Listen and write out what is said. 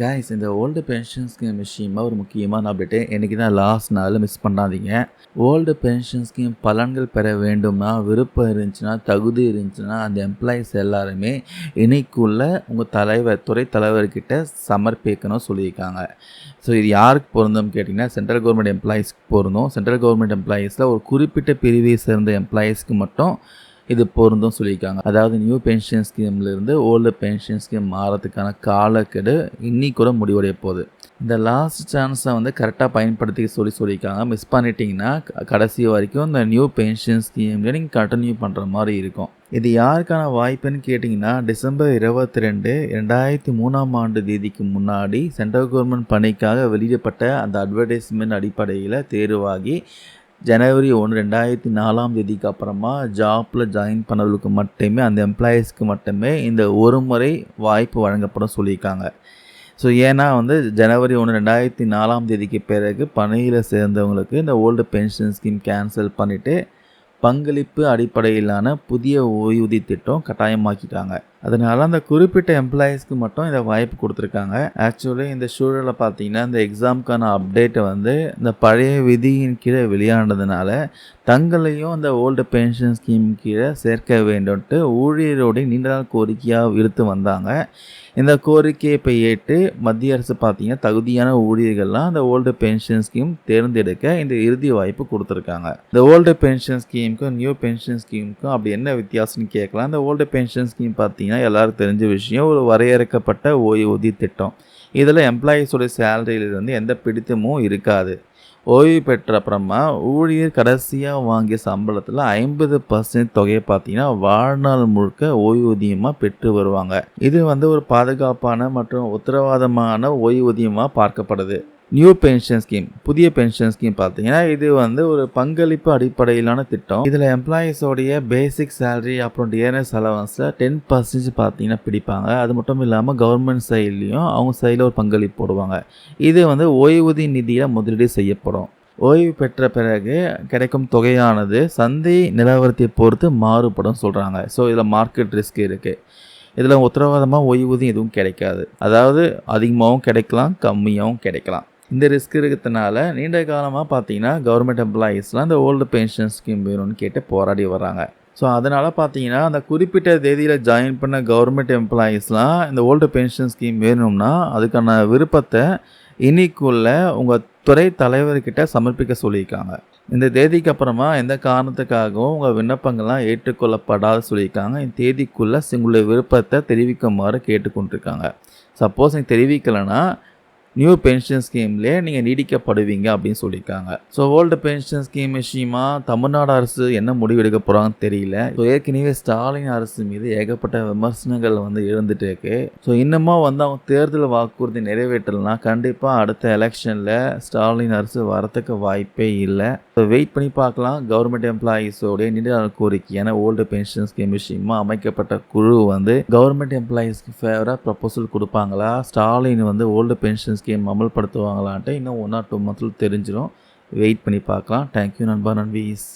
Guys இந்த old pension scheme விஷயமா ஒரு முக்கியமான அப்டேட்டு இன்றைக்கி தான் லாஸ்ட் நாள் மிஸ் பண்ணாதீங்க. ஓல்டு பென்ஷன் ஸ்கீம் பலன்கள் பெற வேண்டும்னா விருப்பம் இருந்துச்சுன்னா தகுதி இருந்துச்சுன்னா அந்த எம்ப்ளாயீஸ் எல்லாருமே இன்னைக்குள்ள உங்கள் தலைவர் துறை தலைவர்கிட்ட சமர்ப்பிக்கணும் சொல்லியிருக்காங்க. ஸோ இது யாருக்கு பொருந்தோம்னு கேட்டிங்கன்னா சென்ட்ரல் கவர்மெண்ட் எம்ப்ளாயீஸ்க்கு பொருந்தும். சென்ட்ரல் கவர்மெண்ட் எம்ப்ளாயீஸில் ஒரு குறிப்பிட்ட பிரிவை சேர்ந்த எம்ப்ளாயீஸ்க்கு மட்டும் இது பொருந்தும் சொல்லியிருக்காங்க. அதாவது நியூ பென்ஷன் ஸ்கீம்லேருந்து ஓல்டு பென்ஷன் ஸ்கீம் மாறதுக்கான காலக்கெடு இன்னி கூட முடிவடைய போகுது. இந்த லாஸ்ட் சான்ஸை வந்து கரெக்டாக பயன்படுத்தி சொல்லி சொல்லியிருக்காங்க. மிஸ் பண்ணிட்டீங்கன்னா க- கடைசி வரைக்கும் இந்த நியூ பென்ஷன் ஸ்கீம்ல நீங்கள் கண்டினியூ பண்ணுற மாதிரி இருக்கும். இது யாருக்கான வாய்ப்புன்னு கேட்டிங்கன்னா டிசம்பர் இருபத்தி ரெண்டு ரெண்டாயிரத்தி மூணாம் ஆண்டு தேதிக்கு முன்னாடி சென்ட்ரல் கவர்மெண்ட் பணிக்காக வெளியிடப்பட்ட அந்த அட்வர்டைஸ்மெண்ட் அடிப்படையில் தேர்வாகி ஜனவரி ஒன்று ரெண்டாயிரத்தி நாலாம் தேதிக்கு அப்புறமா ஜாப்பில் ஜாயின் பண்ணவர்களுக்கு மட்டுமே அந்த எம்ப்ளாயீஸ்க்கு மட்டுமே இந்த ஒரு முறை வாய்ப்பு வழங்கப்படும் சொல்லியிருக்காங்க. ஸோ ஏன்னா வந்து ஜனவரி ஒன்று ரெண்டாயிரத்தி நாலாம் தேதிக்கு பிறகு பணியில் சேர்ந்தவங்களுக்கு இந்த ஓல்டு பென்ஷன் ஸ்கீம் கேன்சல் பண்ணிவிட்டு பங்களிப்பு அடிப்படையிலான புதிய ஓய்வூதிய திட்டம் கட்டாயமாக்கிட்டாங்க. அதனால் அந்த குறிப்பிட்ட எம்ப்ளாயீஸ்க்கு மட்டும் இதை வாய்ப்பு கொடுத்துருக்காங்க. ஆக்சுவலி இந்த சூழலில் பார்த்தீங்கன்னா இந்த எக்ஸாமுக்கான அப்டேட்டை வந்து இந்த பழைய விதியின் கீழே வெளியானதுனால தங்களையும் அந்த ஓல்டு பென்ஷன் ஸ்கீம் கீழே சேர்க்க வேண்டும்ட்டு ஊழியரோடைய நீண்ட நாள் கோரிக்கையாக இழுத்து வந்தாங்க. இந்த கோரிக்கையை இப்போ ஏற்று மத்திய அரசு பார்த்தீங்கன்னா தகுதியான ஊழியர்கள்லாம் அந்த ஓல்டு பென்ஷன் ஸ்கீம் தேர்ந்தெடுக்க இந்த இறுதி வாய்ப்பு கொடுத்துருக்காங்க. இந்த ஓல்டு பென்ஷன் ஸ்கீமுக்கும் நியூ பென்ஷன் ஸ்கீமுக்கும் அப்படி என்ன வித்தியாசம்னு கேட்கலாம். இந்த ஓல்டு பென்ஷன் ஸ்கீம் பார்த்தீங்கன்னா எல்லாருக்கும் தெரிஞ்ச விஷயம் ஒரு வரையறுக்கப்பட்ட ஓய்வூதிய திட்டம். இதில் எம்ப்ளாயீஸோடைய சேலரியிலிருந்து எந்த பிடித்தமும் இருக்காது. ஓய்வு பெற்ற அப்புறமா ஊழியர் கடைசியாக வாங்கிய சம்பளத்தில் ஐம்பது பர்சன்ட் தொகையை பார்த்தீங்கன்னா வாழ்நாள் முழுக்க ஓய்வூதியமாக பெற்று வருவாங்க. இது வந்து ஒரு பாதுகாப்பான மற்றும் உத்தரவாதமான ஓய்வூதியமாக பார்க்கப்படுது. நியூ பென்ஷன் ஸ்கீம் புதிய பென்ஷன் ஸ்கீம் பார்த்தீங்கன்னா இது வந்து ஒரு பங்களிப்பு அடிப்படையிலான திட்டம். இதில் எம்ப்ளாயீஸோடைய பேசிக் சேலரி அப்புறம் டிஎன்எஸ் அலவன்ஸில் டென் பர்சன்டேஜ் பார்த்தீங்கன்னா பிடிப்பாங்க. அது மட்டும் இல்லாமல் கவர்மெண்ட் சைட்லேயும் அவங்க சைடில் ஒரு பங்களிப்பு போடுவாங்க. இது வந்து ஓய்வூதிய நிதியில் முதலீடு செய்யப்படும். ஓய்வு பெற்ற பிறகு கிடைக்கும் தொகையானது சந்தை நிலவரத்தை பொறுத்து மாறுபடும் சொல்கிறாங்க ஸோ இதில் மார்க்கெட் ரிஸ்க் இருக்குது இதில் உத்தரவாதமாக ஓய்வூதியம் எதுவும் கிடைக்காது. அதாவது அதிகமாகவும் கிடைக்கலாம் கம்மியாகவும் கிடைக்கலாம். இந்த ரிஸ்க் இருக்கிறதுனால நீண்ட காலமாக பார்த்தீங்கன்னா கவர்மெண்ட் எம்ப்ளாயீஸ்லாம் இந்த ஓல்டு பென்ஷன் ஸ்கீம் வேணும்னு கேட்டு போராடி வராங்க ஸோ அதனால் பார்த்தீங்கன்னா அந்த குறிப்பிட்ட தேதியில் ஜாயின் பண்ண கவர்மெண்ட் எம்ப்ளாயீஸ்லாம் இந்த ஓல்டு பென்ஷன் ஸ்கீம் வேணும்னா அதுக்கான விருப்பத்தை இன்னைக்குள்ள உங்கள் துறை தலைவர்கிட்ட சமர்ப்பிக்க சொல்லியிருக்காங்க. இந்த தேதிக்கு அப்புறமா எந்த காரணத்துக்காகவும் உங்கள் விண்ணப்பங்கள்லாம் ஏற்றுக்கொள்ளப்படாத சொல்லியிருக்காங்க. இந்த தேதிக்குள்ளே உங்களுடைய விருப்பத்தை தெரிவிக்குமாறு கேட்டுக்கொண்டிருக்காங்க. சப்போஸ் நீங்கள் தெரிவிக்கலைன்னா நியூ பென்ஷன் ஸ்கீம்லேயே நீங்கள் நீடிக்கப்படுவீங்க அப்படின்னு சொல்லியிருக்காங்க. ஸோ ஓல்டு பென்ஷன் ஸ்கீம் விஷயமா தமிழ்நாடு அரசு என்ன முடிவு எடுக்க போகிறாங்கன்னு தெரியல. ஸோ ஏற்கனவே ஸ்டாலின் அரசு மீது ஏகப்பட்ட விமர்சனங்கள் வந்து எழுந்துட்டு இருக்கு. ஸோ இன்னமும் வந்து அவங்க தேர்தல் வாக்குறுதி நிறைவேற்றலைன்னா கண்டிப்பாக அடுத்த எலெக்ஷனில் ஸ்டாலின் அரசு வரத்துக்கு வாய்ப்பே இல்லை. ஸோ வெயிட் பண்ணி பார்க்கலாம். கவர்மெண்ட் எம்ப்ளாயீஸோடைய நீண்ட கோரிக்கையான ஓல்டு பென்ஷன் ஸ்கீம் விஷயமா அமைக்கப்பட்ட குழு வந்து கவர்மெண்ட் எம்ப்ளாயீஸ்க்கு ஃபேவராக ப்ரப்போசல் கொடுப்பாங்களா? ஸ்டாலின் வந்து ஓல்டு பென்ஷன் ஸ்கீம் அமல்படுத்துவாங்களான்ட்டு இன்னும் ஒன் ஆர் டூ மந்த்ஸில் தெரிஞ்சிடும் வெயிட் பண்ணி பார்க்கலாம். தேங்க்யூ நண்பா. நன்வீஸ்